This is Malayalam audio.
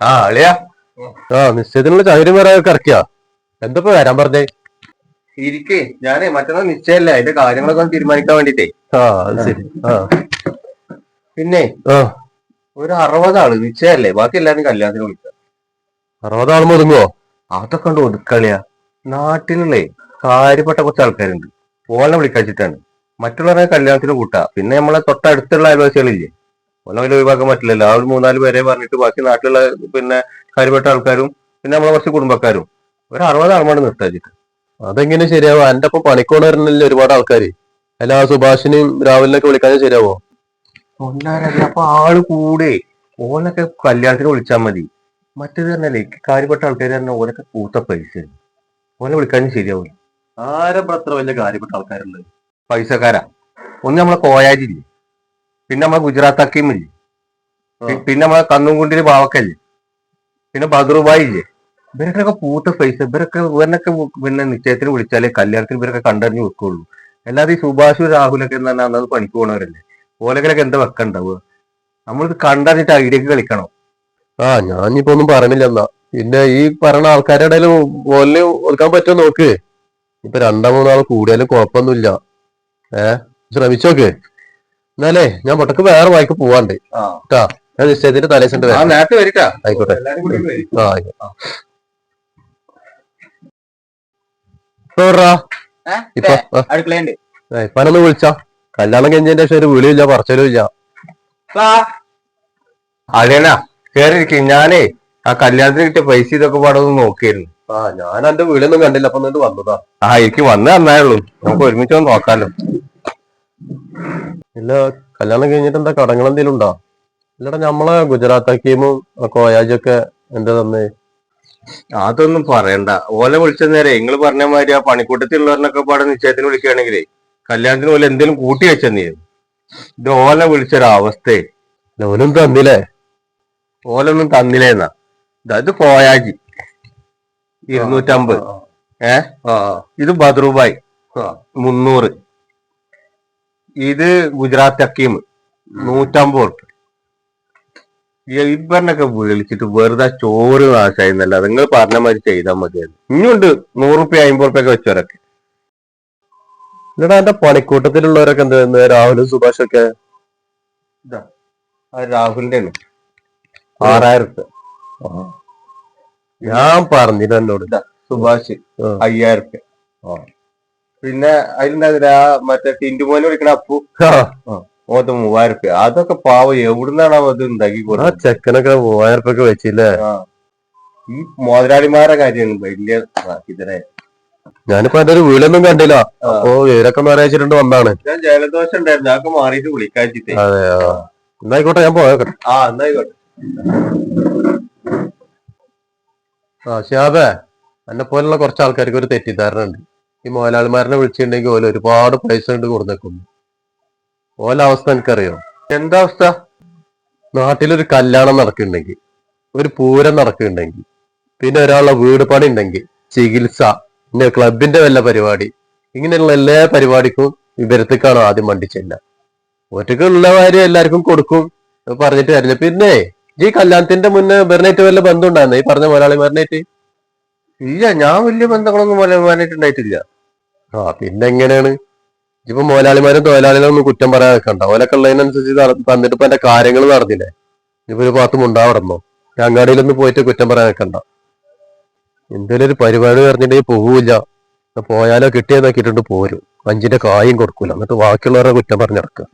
ആ അളിയാ. ആ നിശ്ചയത്തിനുള്ള ചൗര്യം വരെ ഇറക്കിയാ എന്തപ്പോ വരാൻ പറഞ്ഞേ? ഇരിക്കേ. ഞാനേ മറ്റന്നാൾ നിശ്ചയല്ല? അതിന്റെ കാര്യങ്ങളൊക്കെ ഒന്ന് തീരുമാനിക്കാൻ വേണ്ടിട്ടേ. ആ അത് ശരി. ആ. പിന്നെ ആ. ഒരു അറുപതാൾ നിശ്ചയല്ലേ? ബാക്കി എല്ലാരും കല്യാണത്തിന് വിളിക്കാം. അറുപതാളും ഒതുങ്ങോ അതൊക്കെ ഉണ്ട് ഒതുക്കളിയാ. നാട്ടിലുള്ളേ കാര്യപ്പെട്ട കുറച്ച് ആൾക്കാരുണ്ട്. ഓനെ വിളിക്കാച്ചിട്ടാണ് മറ്റുള്ളവരെ കല്യാണത്തിന് കൂട്ടാ. പിന്നെ നമ്മളെ തൊട്ടടുത്തുള്ള അയൽവാസികളില്ലേ? അതിൽ ഒഴിവാക്കാൻ പറ്റില്ലല്ലോ. ആ ഒരു മൂന്നാൽ പേരെ പറഞ്ഞിട്ട് ബാക്കി നാട്ടിലുള്ള പിന്നെ കാര്യപ്പെട്ട ആൾക്കാരും പിന്നെ നമ്മളെ കുറച്ച് കുടുംബക്കാരും ഒരു അറുപത് ആൾമാട് നിർത്താജിട്ട് അതെങ്ങനെ ശരിയാവോ? എന്റെ ഒപ്പം പണിക്കോണവരനല്ലേ ഒരുപാട് ആൾക്കാര്. എല്ലാ സുഭാഷിനെയും രാഹുലിനൊക്കെ വിളിക്കാനും ശരിയാവോ? അപ്പൊ ആൾ കൂടെ ഓനൊക്കെ കല്യാണത്തിന് വിളിച്ചാൽ മതി. മറ്റേത് പറഞ്ഞാലേ കാര്യപ്പെട്ട ആൾക്കാർ തന്നെ ഓനൊക്കെ കൂത്ത പൈസ. ഓനെ വിളിക്കാനും ശരിയാവില്ല ആരെ അത്ര വലിയ കാര്യപ്പെട്ട ആൾക്കാരുണ്ട് പൈസക്കാരാ? ഒന്ന് നമ്മളെ കോയാജില്ലേ? പിന്നെ നമ്മളെ ഗുജറാത്ത് അക്കീം ഇല്ലേ പിന്നെ നമ്മളെ കന്നുംകുണ്ടിൽ ബാവക്കല്ലേ? പിന്നെ ബദറുബായി ഇല്ലേ ഇവരൊക്കെ പൂത്ത പൈസ ഇവരൊക്കെ ഇവരൊക്കെ പിന്നെ നിശ്ചയത്തിന് വിളിച്ചാലേ കല്യാണത്തിന് ഇവരൊക്കെ കണ്ടറിഞ്ഞ് വെക്കുള്ളൂ. അല്ലാതെ ഈ സുഭാഷു രാഹുലൊക്കെ എന്ന് പറഞ്ഞാൽ അന്നത് പണിക്ക് പോണവരല്ലേ? ഓലകളൊക്കെ എന്താ വെക്കണ്ടാവുക? നമ്മളിത് കണ്ടറിഞ്ഞിട്ട് ഐഡിയക്ക് കളിക്കണം? ആ ഞാൻ ഞാനിപ്പോ ഒന്നും പറയണില്ല എന്നാ. പിന്നെ ഈ പറയുന്ന ആൾക്കാരുടെ ഇടയിൽ ഓലിന് ഒതുക്കാൻ പറ്റുമോ നോക്ക്. ഇപ്പൊ രണ്ടോ മൂന്നാൾ കൂടിയാലും കുഴപ്പമൊന്നുമില്ല. ഏ? ശ്രമിച്ചോക്ക്. എന്നാലേ ഞാൻ പൊട്ടക്ക് വേറെ വായിക്ക് പോവാണ്ട്. കേട്ടാ ഞാൻ നിശ്ചയത്തിന്റെ ആ നേരത്തെ വരിട്ടാ. ആയിക്കോട്ടെ. ഇപ്പനൊന്ന് ആ ആയിക്കോട്ടെ വിളിച്ചാ. കല്യാണം കഴിഞ്ഞതിന്റെ ശേഷം ഒരു വിളിയില്ല പറച്ചലും ഇല്ല. അതേനാ കേറിയിരിക്കും. ഞാനേ ആ കല്യാണത്തിന് കിട്ടിയ പൈസ ഇതൊക്കെ പാടെ ഒന്ന് നോക്കിയിരുന്നു. ആ ഞാൻ എന്റെ വീടൊന്നും കണ്ടില്ല അപ്പൊ എന്നിട്ട് വന്നതാ. ആ എനിക്ക് വന്നേ നന്നായുള്ളൂ നമുക്ക് ഒരുമിച്ച് ഒന്ന് നോക്കാലോ. ഇല്ല കല്യാണം കഴിഞ്ഞിട്ട് എന്താ കടങ്ങൾ എന്തെങ്കിലും ഉണ്ടോ? ഇല്ലടാ നമ്മളെ ഗുജറാത്ത് ഹക്കീമും കോയാജൊക്കെ എന്താ തന്നെ? അതൊന്നും പറയണ്ട. ഓലെ വിളിച്ച നേരെ നിങ്ങൾ പറഞ്ഞ മാതിരി ആ പണിക്കൂട്ടത്തിലുള്ളവരനൊക്കെ പാടെ നിശ്ചയത്തിന് വിളിക്കുകയാണെങ്കിലേ കല്യാണത്തിന് പോലെ എന്തെങ്കിലും കൂട്ടി വെച്ചെന്നേ. ഇത് ഓലെ വിളിച്ചൊരവസ്ഥയെ ഓലൊന്നും തന്നില്ലേ? ഓലൊന്നും തന്നില്ലേന്നാ. ഇത് കോയാജി. ഇരുന്നൂറ്റമ്പത്. ഏ? ഇത് ബദ്രൂബായ് മുന്നൂറ്. ഇത് ഗുജറാത്ത് അക്കീം നൂറ്റമ്പത് ഉറുപ്പ് ഇവരനൊക്കെ വിളിച്ചിട്ട് വെറുതെ ചോറ് നാശായിരുന്നല്ല നിങ്ങൾ പറഞ്ഞ മാതിരി ചെയ്താൽ മതിയായിരുന്നു. ഇനിയുണ്ട് നൂറ് റുപ്യ അമ്പത് റുപ്യൊക്കെ വെച്ചവരൊക്കെ. എന്നിട്ട് എന്റെ പണിക്കൂട്ടത്തിലുള്ളവരൊക്കെ എന്താ? രാഹുലും സുഭാഷൊക്കെ ആ രാഹുലിന്റെ ആണ്. ആറായിരം റുപ്യ ഞാൻ പറഞ്ഞില്ല എന്നോട്. സുഭാഷ്. അയ്യായിരം പിന്നെ അതിലുണ്ടായിരുന്നില്ല ആ മറ്റേ ടിന്റുമോനെ വിളിക്കണ അപ്പു. ഓത്ത് മൂവായിരം റുപ്യ അതൊക്കെ പാവം എവിടുന്നാണ് അത് ഉണ്ടാക്കി ആ കൊടുത്തത് ചെക്കനൊക്കെ മൂവായിരം ഉറുപ്പൊക്കെ വെച്ചില്ലേ? ആ. ഈ മുതലാളിമാരുടെ കാര്യമാണ് വലിയ ഇതിനെ. ഞാനിപ്പോ എന്റെ ഒരു വീടൊന്നും കണ്ടില്ല. അപ്പൊ ഇവരൊക്കെ മാരേജിട്ടുണ്ട് വന്നാണ്. ഞാൻ ജലദോഷം ഉണ്ടായിരുന്നു. അതൊക്കെ മാറിയിട്ട് വിളിക്കാച്ചിട്ടേ അതെ ആ. എന്നായിക്കോട്ടെ ഞാൻ പോയേക്കട്ടെ ആ എന്നായിക്കോട്ടെ. ആ ഷാബേ എന്നെ പോലുള്ള കുറച്ച് ആൾക്കാർക്ക് ഒരു തെറ്റിദ്ധാരണ ഉണ്ട്. ഈ മോലാളിമാരനെ വിളിച്ചിട്ടുണ്ടെങ്കിൽ ഓല ഒരുപാട് പൈസ കൊണ്ട് കൊടുത്തേക്കുന്നു ഓല അവസ്ഥ എനിക്കറിയോ? എന്താ അവസ്ഥ? നാട്ടിലൊരു കല്യാണം നടക്കുന്നുണ്ടെങ്കിൽ ഒരു പൂരം നടക്കുന്നുണ്ടെങ്കിൽ പിന്നെ ഒരാളുടെ വീട് പണി ഉണ്ടെങ്കിൽ ചികിത്സ പിന്നെ ക്ലബിന്റെ വല്ല പരിപാടി ഇങ്ങനെയുള്ള എല്ലാ പരിപാടിക്കും വിവരത്തേക്കാണ് ആദ്യം വണ്ടിച്ചില്ല ഒറ്റക്കുള്ള കാര്യം എല്ലാവർക്കും കൊടുക്കും പറഞ്ഞിട്ട് കാര്യമില്ല. പിന്നെ ഈ കല്യാണത്തിന്റെ മുന്നേ ബെർണേറ്റ് വല്ല ബന്ധം ഉണ്ടായിരുന്നു? ഈ പറഞ്ഞ മലയാളിമാരനായിട്ട് ഇല്ല ഞാൻ വലിയ ബന്ധങ്ങളൊന്നും മുതലാളിമാരായിട്ടുണ്ടായിട്ടില്ല ആ പിന്നെ എങ്ങനെയാണ് ഇപ്പൊ മുതലാളിമാരും തൊഴിലാളികളും ഒന്നും കുറ്റം പറയാൻ നിൽക്കണ്ട. ഓലൊക്കെ ഉള്ളതിനനുസരിച്ച് തന്നിട്ട് ഇപ്പൊ എന്റെ കാര്യങ്ങൾ നടന്നില്ലേ? ഇപ്പൊ ഒരു പാത്തും ഉണ്ടാവടന്നോ അങ്ങാടിയിലൊന്നും പോയിട്ട് കുറ്റം പറയാൻ നിൽക്കണ്ട. എന്തേലും ഒരു പരിപാടി പറഞ്ഞിട്ടുണ്ടെങ്കിൽ പോവില്ല. പോയാലോ കിട്ടിയത് നോക്കിയിട്ടുണ്ട് പോരും. അഞ്ചിന്റെ കായും കൊടുക്കൂല. എന്നിട്ട് ബാക്കിയുള്ളവരെ കുറ്റം പറഞ്ഞ് നടക്കുക.